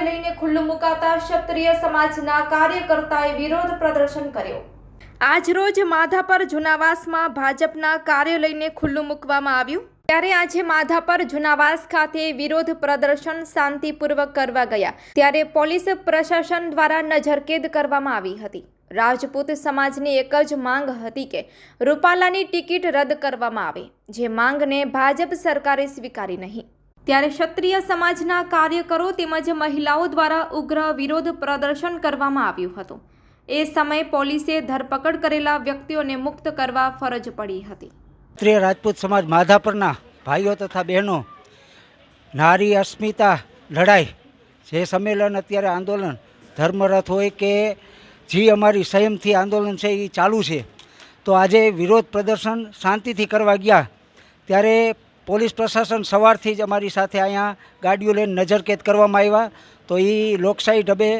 કાર્યાલયને ખુલ્લું મુકાતા ક્ષત્રિય સમાજના કાર્યકર્તાએ વિરોધ પ્રદર્શન કર્યો. આજરોજ માધાપર જુનાવાસમાં ભાજપના કાર્યાલયને ખુલ્લું મૂકવામાં આવ્યું. ત્યારે આજે માધાપર જુનાવાસ ખાતે વિરોધ પ્રદર્શન શાંતિપૂર્વક કરવા ગયા. ત્યારે પોલીસ પ્રશાસન દ્વારા નજરકેદ કરવામાં આવી હતી. રાજપૂત સમાજની એક જ માંગ હતી કે રૂપાલાની ટિકિટ રદ કરવામાં આવે, જે માંગને ભાજપ સરકારે સ્વીકારી નહીં. ત્યારે ક્ષત્રિય સમાજના કાર્યકરો તેમજ મહિલાઓ દ્વારા ઉગ્ર વિરોધ પ્રદર્શન કરવામાં આવ્યું હતું. એ સમયે પોલીસે ધરપકડ કરેલા વ્યક્તિઓને મુક્ત કરવા ફરજ પડી હતી. ક્ષત્રિય રાજપૂત સમાજ માધાપરના ભાઈઓ તથા બહેનો, નારી અસ્મિતા લડાઈ, જે સંમેલન અત્યારે આંદોલન ધર્મરથ હોય કે જે અમારી સંયમથી આંદોલન છે એ ચાલુ છે, તો આજે વિરોધ પ્રદર્શન શાંતિથી કરવા ગયા, ત્યારે પોલીસ પ્રશાસન સવારથી જ અમારી સાથે અહીંયા ગાડીઓ લઈને નજરકેદ કરવામાં આવ્યા. તો એ લોકશાહી ઢબે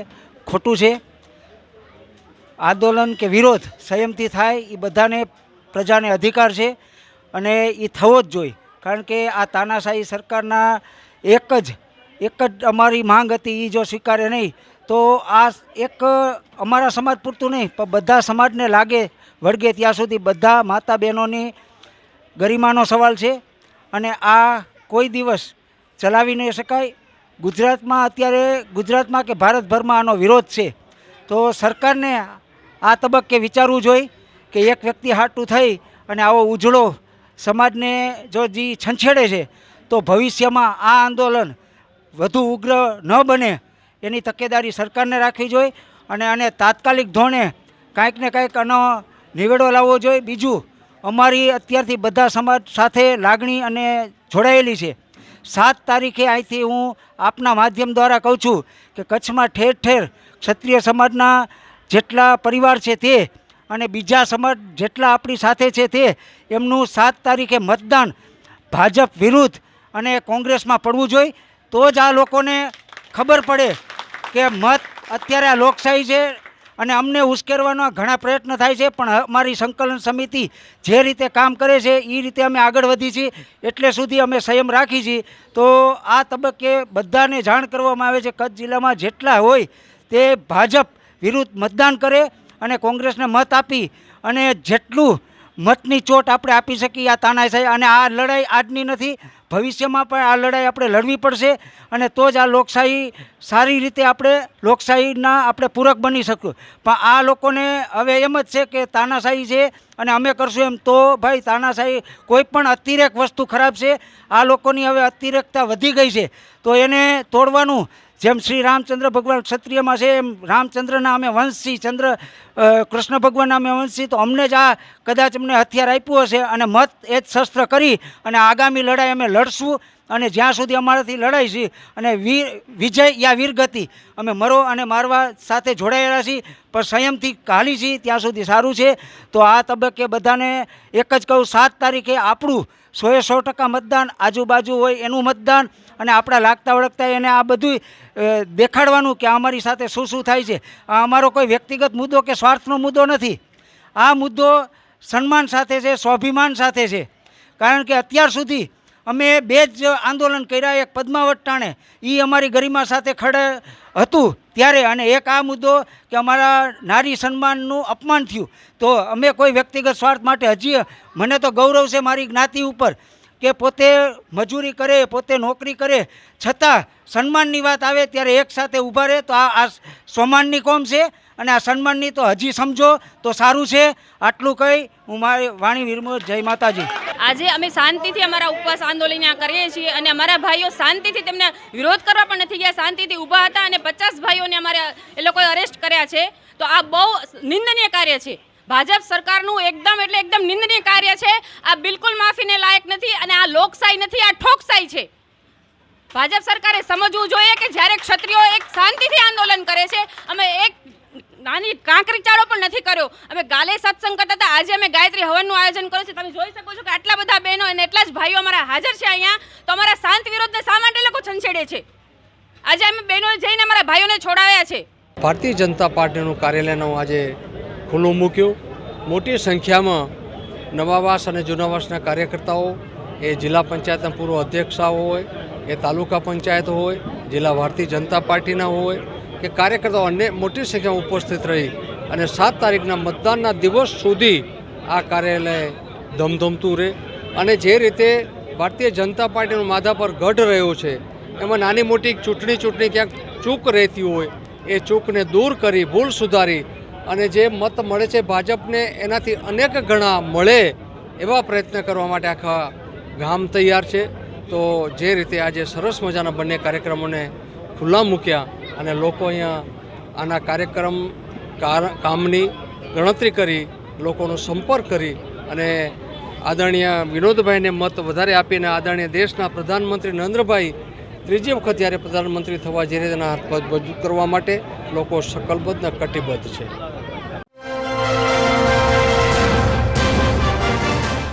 ખોટું છે. આંદોલન કે વિરોધ સંયમથી થાય એ બધાને પ્રજાને અધિકાર છે અને એ થવો જ જોઈએ. કારણ કે આ તાનાશાહી સરકારના એક જ એક જ અમારી માંગ હતી એ જો સ્વીકારે નહીં, તો આ એક અમારા સમાજ પૂરતું નહીં, પણ બધા સમાજને લાગે વળગે ત્યાં સુધી બધા માતા બહેનોની ગરિમાનો સવાલ છે. અને આ કોઈ દિવસ ચલાવી નહીં શકાય. ગુજરાતમાં અત્યારે, ગુજરાતમાં કે ભારતભરમાં આનો વિરોધ છે, તો સરકારને આ તબક્કે વિચારવું જોઈએ કે એક વ્યક્તિ હાટું થઈ અને આવો ઉજળો સમાજને જો જે છંછેડે છે, તો ભવિષ્યમાં આ આંદોલન વધુ ઉગ્ર ન બને એની તકેદારી સરકારને રાખવી જોઈએ અને આને તાત્કાલિક ધોરણે કાંઈક ને કાંઈક આનો નિવેડો લાવવો જોઈએ. બીજું અમારી અત્યારથી બધા સમાજ સાથે લાગણી અને જોડાયેલી છે. સાત તારીખે અહીંથી હું આપના માધ્યમ દ્વારા કહું છું કે કચ્છમાં ઠેર ઠેર ક્ષત્રિય સમાજના જેટલા પરિવાર છે તે અને બીજા સમાજ જેટલા આપણી સાથે છે તે, એમનું સાત તારીખે મતદાન ભાજપ વિરુદ્ધ અને કોંગ્રેસમાં પડવું જોઈએ તો જ આ લોકોને ખબર પડે કે મત અત્યારે આ લોકશાહી છે અને અમને ઉશ્કેરવાના ઘણા પ્રયત્ન થાય છે, પણ અમારી સંકલન સમિતિ જે રીતે કામ કરે છે એ રીતે અમે આગળ વધી છીએ. એટલે સુધી અમે સંયમ રાખી છીએ. તો આ તબક્કે બધાને જાણ કરવામાં આવે છે, કચ્છ જિલ્લામાં જેટલા હોય તે ભાજપ વિરુદ્ધ મતદાન કરે અને કોંગ્રેસને મત આપી અને જેટલું મતની ચોટ આપણે આપી શકીએ, આ તાનાશાહી અને આ લડાઈ આજની નથી ભવિષ્યમાં પણ આ લડાઈ આપણે લડવી પડશે અને તો જ આ લોકશાહી સારી રીતે આપણે લોકશાહીના આપણે પૂરક બની શકીએ પણ આ લોકોને હવે એમ જ છે કે તાનાશાહી છે અને અમે કરશું એમ. તો ભાઈ તાનાશાહી કોઈ પણ અતિરેક વસ્તુ ખરાબ છે. આ લોકોની હવે અતિરેકતા વધી ગઈ છે. તો એને તોડવાનું જેમ શ્રી રામચંદ્ર ભગવાન ક્ષત્રિયમાં છે, એમ રામચંદ્રના અમે વંશી, ચંદ્ર કૃષ્ણ ભગવાનના અમે વંશી, તો અમને જ આ કદાચ અમને હથિયાર આપ્યું હશે અને મત એ જ શસ્ત્ર કરી અને આગામી લડાઈ અમે લડશું અને જ્યાં સુધી અમારાથી લડાઈ છે અને વીર, વિજય યા વીરગતિ અમે મરો અને મારવા સાથે જોડાયેલા છીએ, પણ સંયમથી કાલી છીએ, ત્યાં સુધી સારું છે. તો આ તબક્કે બધાને એક જ કહું, સાત તારીખે આપણું સોએ સો ટકા મતદાન, આજુબાજુ હોય એનું મતદાન અને આપણા લાગતા વળગતા એને આ બધું દેખાડવાનું કે અમારી સાથે શું શું થાય છે. આ અમારો કોઈ વ્યક્તિગત મુદ્દો કે સ્વાર્થનો મુદ્દો નથી. આ મુદ્દો સન્માન સાથે છે, સ્વાભિમાન સાથે છે. કારણ કે અત્યાર સુધી અમે બે જ આંદોલન કર્યા, એક પદ્માવત ટાણે એ અમારી ગરિમા સાથે ખડે હતું ત્યારે. અને એક આ મુદ્દો કે અમારા નારી સન્માનનું અપમાન થયું. તો અમે કોઈ વ્યક્તિગત સ્વાર્થ માટે હજી, મને તો ગૌરવ છે મારી જ્ઞાતિ ઉપર કે પોતે મજૂરી કરે, પોતે નોકરી કરે, છતાં સન્માનની વાત આવે ત્યારે એક સાથે ઊભા રહે, તો આ આ સોમાનની કોમ છે અને આ સન્માનની તો હજી સમજો તો સારું છે. આટલું કહી હું મારી વાણી વિરમો જય માતાજી. આજે અમે શાંતિથી અમારા ઉપવાસ આંદોલન કરીએ છીએ અને અમારા ભાઈઓ શાંતિથી તેમને વિરોધ કરવા પણ નથી ગયા, શાંતિથી ઊભા હતા અને પચાસ ભાઈઓને અમારે એ લોકોએ અરેસ્ટ કર્યા છે. તો આ બહુ નિંદનીય કાર્ય છે. ભાજપ સરકારનું એકદમ એટલે એકદમ નિંદનીય કાર્ય છે. આ બિલકુલ માફીને લાયક નથી. આ લોકશાહી નથી, આ ઠોકશાહી છે. ભાજપ સરકારે સમજવું જોઈએ કે જ્યારે ક્ષત્રિયો એક શાંતિથી આંદોલન કરે છે, અમે એક નાની કાંકરી ચાળો પણ નથી કર્યો. અમે ગાલે સત્સંગ કરતા હતા, આજે અમે ગાયત્રી હવનનું આયોજન કર્યું છે. તમે જોઈ શકો છો કે આટલા બધા બહેનો અને એટલા જ ભાઈઓ અમારા હાજર છે અહીંયા. તો અમારા શાંત વિરોધને શા માટે લોકો છંછેડે છે? આજે અમે બહેનો જઈને અમારા ભાઈઓને છોડાવ્યા છે. ભારતીય જનતા પાર્ટીનું કાર્યાલયનું આજે ખુલ્લું મૂક્યું. મોટી સંખ્યામાં નવાવાસ અને જૂનાવાસના કાર્યકર્તાઓ એ જિલ્લા પંચાયતના પૂર્વ અધ્યક્ષાઓ હોય, એ તાલુકા પંચાયત હોય, જિલ્લા ભારતીય જનતા પાર્ટીના હોય, કે કાર્યકર્તાઓ અન્ય મોટી સંખ્યામાં ઉપસ્થિત રહી અને સાત તારીખના મતદાનના દિવસ સુધી આ કાર્યાલય ધમધમતું રહે અને જે રીતે ભારતીય જનતા પાર્ટીનો માધા પર ગઢ રહ્યો છે, એમાં નાની મોટી ચૂંટણી ચૂંટણી ક્યાંક ચૂક રહેતી હોય, એ ચૂકને દૂર કરી, ભૂલ સુધારી અને જે મત મળે છે ભાજપને, એનાથી અનેક ગણા મળે એવા પ્રયત્ન કરવા માટે આખા ગામ તૈયાર છે. તો જે રીતે આજે સરસ મજાના બંને કાર્યક્રમોને ખુલ્લા મૂક્યા અને લોકો અહીંયા આના કાર્યક્રમ કાર- કામની ગણતરી કરી, લોકોનો સંપર્ક કરી અને આદરણીય વિનોદભાઈને મત વધારે આપીને આદરણીય દેશના પ્રધાનમંત્રી નરેન્દ્રભાઈ ત્રીજી વખત જ્યારે પ્રધાનમંત્રી થવા જે રીતના તેના હાથ મજબૂત કરવા માટે લોકો સંકલ્પબદ્ધ કટિબદ્ધ છે.